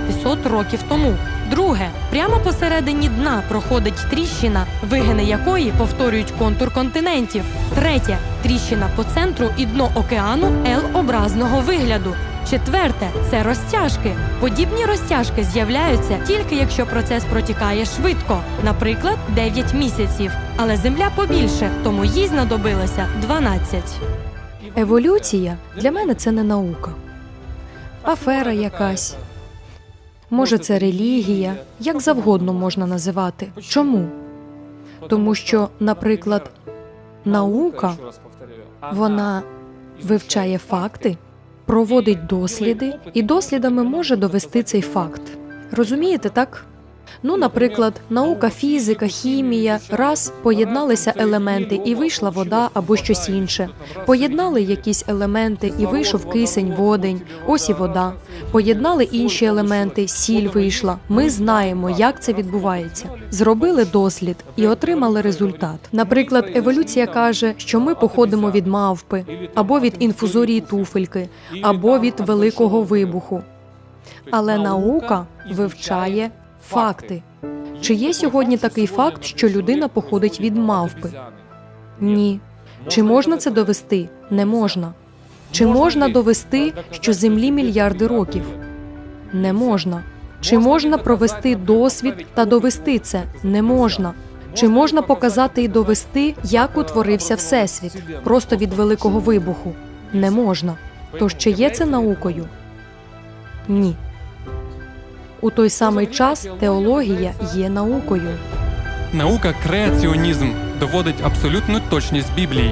500 років тому. Друге, прямо посередині дна проходить тріщина, вигини якої повторюють контур континентів. Третє тріщина по центру і дно океану Л-образного вигляду. Четверте це розтяжки. Подібні розтяжки з'являються тільки якщо процес протікає швидко, наприклад, 9 місяців. Але земля побільше, тому їй знадобилося 12. Еволюція для мене це не наука. Афера якась. Може, це релігія, як завгодно можна називати. Чому? Тому що, наприклад, наука вона вивчає факти, проводить досліди і дослідами може довести цей факт. Розумієте, так? Ну, наприклад, наука, фізика, хімія раз поєдналися елементи і вийшла вода або щось інше. Поєднали якісь елементи і вийшов кисень, водень, ось і вода. Поєднали інші елементи, сіль вийшла. Ми знаємо, як це відбувається. Зробили дослід і отримали результат. Наприклад, еволюція каже, що ми походимо від мавпи, або від інфузорії туфельки, або від великого вибуху. Але наука вивчає факти. Чи є сьогодні такий факт, що людина походить від мавпи? Ні. Чи можна це довести? Не можна. Чи можна довести, що землі мільярди років? Не можна. Чи можна провести досвід та довести це? Не можна. Чи можна показати і довести, як утворився всесвіт просто від великого вибуху? Не можна. Тож чи є це наукою? Ні. У той самий час теологія є наукою. Наука креаціонізм доводить абсолютну точність Біблії.